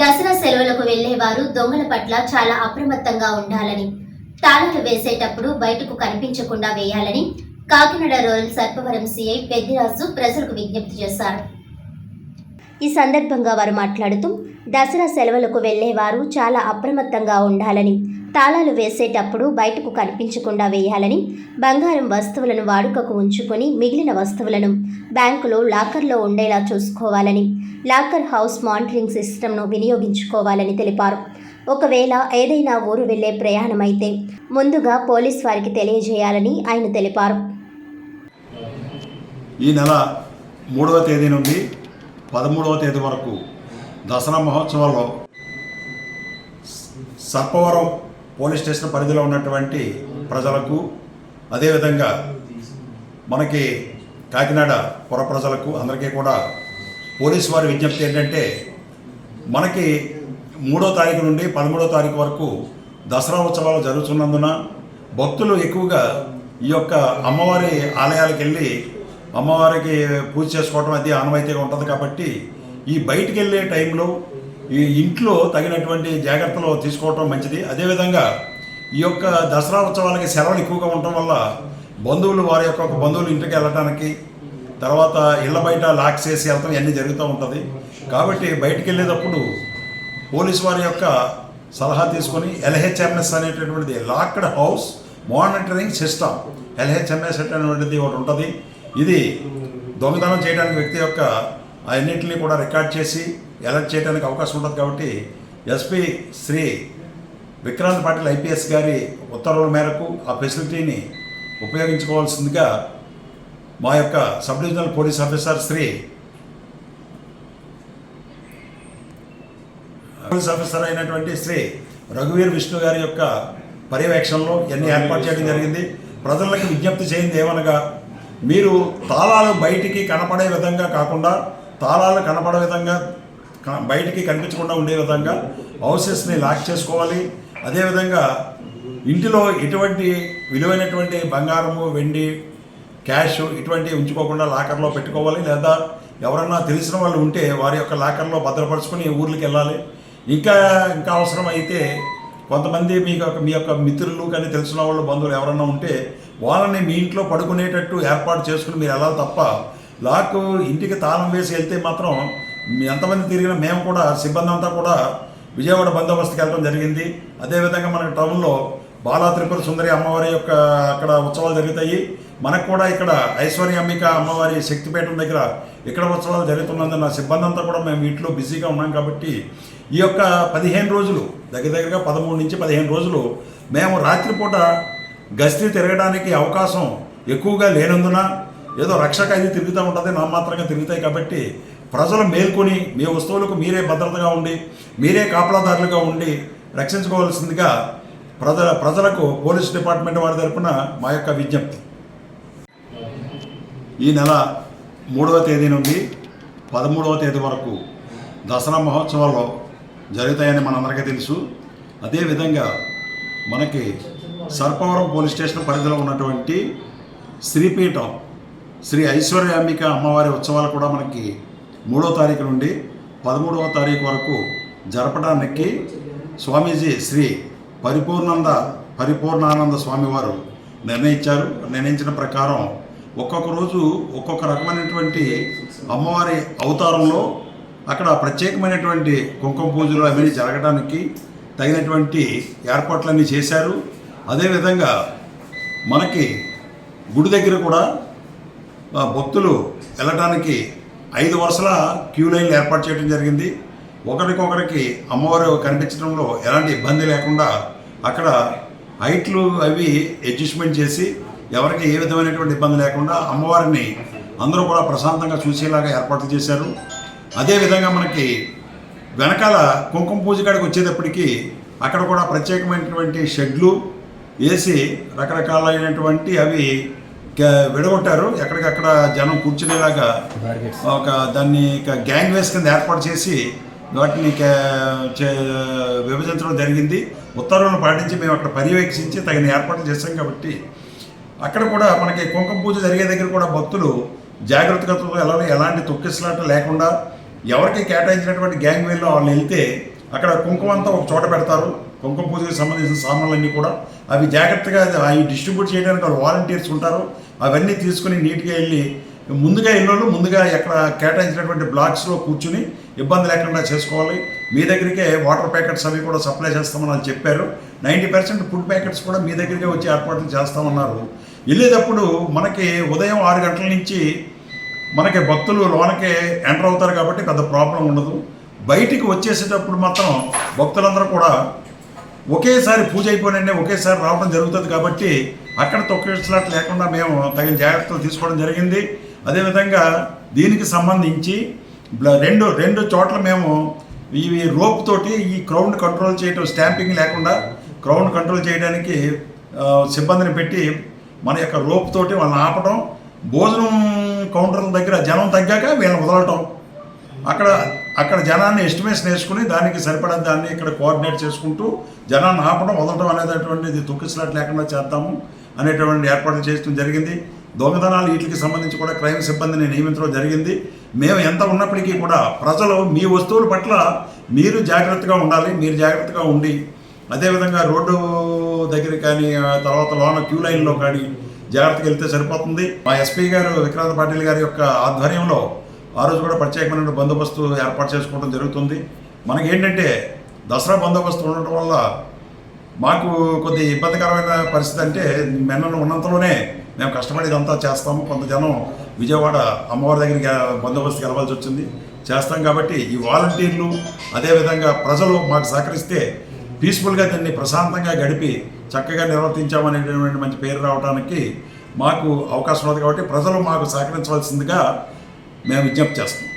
దసరా సెలవులకు వెళ్ళేవారు దొంగల పట్ల చాలా అప్రమత్తంగా ఉండాలని. తాళాలు వేసేటప్పుడు బయటకు కనిపించకుండా వేయాలని కాకినాడ రూరల్ సర్పవరం సిఐ పెద్దిరాజు ప్రజలకు విజ్ఞప్తి చేశారు. ఈ సందర్భంగా వారు మాట్లాడుతూ దసరా సెలవులకు వెళ్ళేవారు చాలా అప్రమత్తంగా ఉండాలని తాళాలు వేసేటప్పుడు బయటకు కనిపించకుండా వేయాలని బంగారం వస్తువులను వాడుకకు ఉంచుకొని మిగిలిన వస్తువులను బ్యాంకులో లాకర్లో ఉండేలా చూసుకోవాలని లాకర్ హౌస్ మానిటరింగ్ సిస్టమ్ను వినియోగించుకోవాలని తెలిపారు. ఒకవేళ ఏదైనా ఊరు వెళ్ళే ప్రయాణమైతే ముందుగా పోలీస్ వారికి తెలియజేయాలని ఆయన తెలిపారు. ఈ నెల మూడవ తేదీ నుండి పదమూడవ తేదీ వరకు దసరా మహోత్సవాల్లో సర్పవరం పోలీస్ స్టేషన్ పరిధిలో ఉన్నటువంటి ప్రజలకు అదేవిధంగా మనకి కాకినాడ పుర ప్రజలకు అందరికీ కూడా పోలీసు వారి విజ్ఞప్తి ఏంటంటే మనకి మూడో తారీఖు నుండి పదమూడో తారీఖు వరకు దసరా ఉత్సవాలు జరుగుతున్నందున భక్తులు ఎక్కువగా ఈ యొక్క అమ్మవారి ఆలయాలకు వెళ్ళి అమ్మవారికి పూజ చేసుకోవడం అది ఆనవాయితీగా ఉంటుంది కాబట్టి ఈ బయటికి వెళ్ళే టైంలో ఈ ఇంట్లో తగినటువంటి జాగ్రత్తలు తీసుకోవటం మంచిది. అదేవిధంగా ఈ యొక్క దసరా ఉత్సవాలకి సెలవులు ఎక్కువగా ఉండటం వల్ల బంధువులు వారి యొక్క బంధువులు ఇంటికి వెళ్ళటానికి తర్వాత ఇళ్ళ బయట లాక్స్ చేసి వెళ్తాం ఇవన్నీ జరుగుతూ ఉంటుంది. కాబట్టి బయటికి వెళ్ళేటప్పుడు పోలీస్ వారి యొక్క సలహా తీసుకొని ఎల్హెచ్ఎంఎస్ అనేటటువంటిది locked house monitoring system. LHMS అనేటువంటిది ఒకటి ఉంటుంది. ఇది దొంగతనం చేయడానికి వ్యక్తి యొక్క అన్నింటినీ కూడా రికార్డ్ చేసి అలర్ట్ చేయడానికి అవకాశం ఉండదు కాబట్టి ఎస్పీ శ్రీ విక్రాంత్ పాటిల్ ఐపీఎస్ గారి ఉత్తర్వుల మేరకు ఆ ఫెసిలిటీని ఉపయోగించుకోవాల్సిందిగా మా యొక్క sub divisional police officer Shri police officer అయినటువంటి శ్రీ రఘువీర్ విష్ణు గారి యొక్క పర్యవేక్షణలో ఇవన్నీ ఏర్పాటు చేయడం జరిగింది. ప్రజలకు విజ్ఞప్తి చేయింది ఏమనగా మీరు తాళాలు బయటికి కనపడే విధంగా కాకుండా తాళాలు కనపడే విధంగా బయటికి కనిపించకుండా ఉండే విధంగా హౌసెస్ని లాక్ చేసుకోవాలి. అదేవిధంగా ఇంటిలో ఎటువంటి విలువైనటువంటి బంగారము వెండి క్యాష్ ఇటువంటివి ఉంచుకోకుండా లాకర్లో పెట్టుకోవాలి. లేదా ఎవరన్నా తెలిసిన వాళ్ళు ఉంటే వారి యొక్క లాకర్లో భద్రపరుచుకొని ఊర్లకి వెళ్ళాలి. ఇంకా ఇంకా అవసరం అయితే కొంతమంది మీ యొక్క మీ యొక్క మిత్రులు కానీ తెలిసిన వాళ్ళు బంధువులు ఎవరన్నా ఉంటే వాళ్ళని మీ ఇంట్లో పడుకునేటట్టు ఏర్పాటు చేసుకుని మీరు వెళ్ళాలి తప్ప లాక్ ఇంటికి తాళం వేసి వెళ్తే మాత్రం ఎంతమంది తిరిగినా మేము కూడా సిబ్బంది అంతా కూడా విజయవాడ బందోబస్తుకి వెళ్ళడం జరిగింది. అదేవిధంగా మన టౌన్లో బాలా త్రిపుర సుందరి అమ్మవారి యొక్క అక్కడ ఉత్సవాలు జరుగుతాయి. మనకు కూడా ఇక్కడ ఐశ్వర్య అంబిక అమ్మవారి శక్తిపీఠం దగ్గర ఇక్కడ ఉత్సవాలు జరుగుతున్నందున సిబ్బంది అంతా కూడా మేము ఇంట్లో బిజీగా ఉన్నాం కాబట్టి ఈ యొక్క పదిహేను రోజులు దగ్గర దగ్గరగా పదమూడు నుంచి పదిహేను రోజులు మేము రాత్రిపూట గస్తీ తిరగడానికి అవకాశం ఎక్కువగా లేనందున ఏదో రక్షక అది తిరుగుతూ ఉంటుంది నామాత్రంగా తిరుగుతాయి కాబట్టి ప్రజలు మేల్కొని మీ వస్తువులకు మీరే భద్రతగా ఉండి మీరే కాపలాదారులుగా ఉండి రక్షించుకోవాల్సిందిగా ప్రజల ప్రజలకు పోలీస్ డిపార్ట్మెంట్ వారి తరపున మా యొక్క విజ్ఞప్తి. ఈ నెల మూడవ తేదీ నుండి పదమూడవ తేదీ వరకు దసరా మహోత్సవాల్లో జరుగుతాయని మనందరికీ తెలుసు. అదేవిధంగా మనకి సర్పవరం పోలీస్ స్టేషన్ పరిధిలో ఉన్నటువంటి శ్రీపీఠం శ్రీ ఐశ్వర్యాంబిక అమ్మవారి ఉత్సవాలు కూడా మనకి మూడో తారీఖు నుండి పదమూడవ తారీఖు వరకు జరపడానికి స్వామీజీ శ్రీ పరిపూర్ణంద పరిపూర్ణానంద స్వామివారు నిర్ణయించారు. నిర్ణయించిన ప్రకారం ఒక్కొక్క రోజు ఒక్కొక్క రకమైనటువంటి అమ్మవారి అవతారంలో అక్కడ ప్రత్యేకమైనటువంటి కుంకుమ పూజలు అవన్నీ జరగడానికి తగినటువంటి ఏర్పాట్లన్నీ చేశారు. అదేవిధంగా మనకి గుడి దగ్గర కూడా భక్తులు వెళ్ళటానికి ఐదు వరుసల క్యూ లైన్లు ఏర్పాటు చేయడం జరిగింది. ఒకరికొకరికి అమ్మవారు కనిపించడంలో ఎలాంటి ఇబ్బంది లేకుండా అక్కడ హైట్లు అవి అడ్జస్ట్మెంట్ చేసి ఎవరికి ఏ విధమైనటువంటి ఇబ్బంది లేకుండా అమ్మవారిని అందరూ కూడా ప్రశాంతంగా చూసేలాగా ఏర్పాట్లు చేశారు. అదేవిధంగా మనకి వెనకాల కుంకుమ పూజ కాడికి వచ్చేటప్పటికి అక్కడ కూడా ప్రత్యేకమైనటువంటి షెడ్లు వేసి రకరకాలైనటువంటి అవి విడగొట్టారు. ఎక్కడికక్కడ జనం కూర్చునేలాగా ఒక దాన్ని ఇక గ్యాంగ్ వేస్ కింద ఏర్పాటు చేసి వాటిని విభజించడం జరిగింది. ఉత్తర్వులను పాటించి మేము అక్కడ పర్యవేక్షించి తగిన ఏర్పాట్లు చేశాం కాబట్టి అక్కడ కూడా మనకి కుంకుమ పూజ జరిగే దగ్గర కూడా భక్తులు జాగ్రత్తగా వెళ్ళాలి ఎలాంటి తొక్కిసలాట లేకుండా ఎవరికి కేటాయించినటువంటి గ్యాంగ్ వేల్లో వాళ్ళు వెళ్తే అక్కడ కుంకుమ అంతా ఒక చోట పెడతారు. కుంకుమ పూజకి సంబంధించిన సామాన్లన్నీ కూడా అవి జాగ్రత్తగా అవి డిస్ట్రిబ్యూట్ చేయడానికి వాళ్ళు వాలంటీర్స్ ఉంటారు. అవన్నీ తీసుకుని నీట్గా వెళ్ళి ముందుగా వెళ్ళినోళ్ళు ముందుగా ఎక్కడ కేటాయించినటువంటి బ్లాక్స్లో కూర్చుని ఇబ్బంది లేకుండా చేసుకోవాలి. మీ దగ్గరికే వాటర్ ప్యాకెట్స్ అవి కూడా సప్లై చేస్తామని వాళ్ళు చెప్పారు. నైంటీ పర్సెంట్ ఫుడ్ ప్యాకెట్స్ కూడా మీ దగ్గరికే వచ్చి ఏర్పాట్లు చేస్తామన్నారు. వెళ్ళేటప్పుడు మనకి ఉదయం ఆరు గంటల నుంచి మనకి భక్తులు లోనకే ఎంటర్ అవుతారు కాబట్టి పెద్ద ప్రాబ్లం ఉండదు. బయటికి వచ్చేసేటప్పుడు మాత్రం భక్తులందరూ కూడా ఒకేసారి పూజ అయిపోయినండి ఒకేసారి రావడం జరుగుతుంది కాబట్టి అక్కడ తొక్కిసలాట్ లేకుండా మేము తగిన జాగ్రత్తలు తీసుకోవడం జరిగింది. అదేవిధంగా దీనికి సంబంధించి రెండు రెండు చోట్ల మేము ఇవి రోప్ తోటి ఈ క్రౌడ్ కంట్రోల్ చేయడం స్టాంపింగ్ లేకుండా క్రౌడ్ కంట్రోల్ చేయడానికి సిబ్బందిని పెట్టి మన యొక్క రోప్ తోటి వాళ్ళని ఆపడం భోజనం కౌంటర్ల దగ్గర జనం తగ్గాక వీళ్ళని వదలటం. అక్కడ అక్కడ జనాన్ని ఎస్టిమేషన్ వేసుకుని దానికి సరిపడా దాన్ని ఇక్కడ కోఆర్డినేట్ చేసుకుంటూ జనాన్ని ఆపడం వదలడం అనేటటువంటిది తొక్కిసలాట్ లేకుండా చేద్దాము అనేటువంటి ఏర్పాట్లు చేయడం జరిగింది. దొంగతనాలు వీటికి సంబంధించి కూడా క్రైమ్ సిబ్బందిని నియమించడం జరిగింది. మేము ఎంత ఉన్నప్పటికీ కూడా ప్రజలు మీ వస్తువుల పట్ల మీరు జాగ్రత్తగా ఉండాలి మీరు జాగ్రత్తగా ఉండి అదేవిధంగా రోడ్డు దగ్గర కానీ ఆ తర్వాత లోన క్యూ లైన్లో కానీ జాగ్రత్తగా వెళ్తే సరిపోతుంది. మా ఎస్పీ గారు విక్రాంత్ పాటిల్ గారి యొక్క ఆధ్వర్యంలో ఆ రోజు కూడా ప్రత్యేకమైన బందోబస్తు ఏర్పాటు చేసుకోవడం జరుగుతుంది. మనకి ఏంటంటే దసరా బందోబస్తు ఉండటం వల్ల మాకు కొద్ది ఇబ్బందికరమైన పరిస్థితి అంటే మెన్నను ఉన్నంతలోనే మేము కష్టపడి ఇదంతా చేస్తాము. కొంత జనం విజయవాడ అమ్మవారి దగ్గరికి బందోబస్తు గెలవాల్సి వచ్చింది. చేస్తాం కాబట్టి ఈ వాలంటీర్లు అదేవిధంగా ప్రజలు మాకు సహకరిస్తే పీస్ఫుల్గా దీన్ని ప్రశాంతంగా గడిపి చక్కగా నిర్వర్తించామనేటువంటి మంచి పేరు రావడానికి మాకు అవకాశం ఉంది కాబట్టి ప్రజలు మాకు సహకరించవలసిందిగా మేము విజ్ఞప్తి చేస్తాం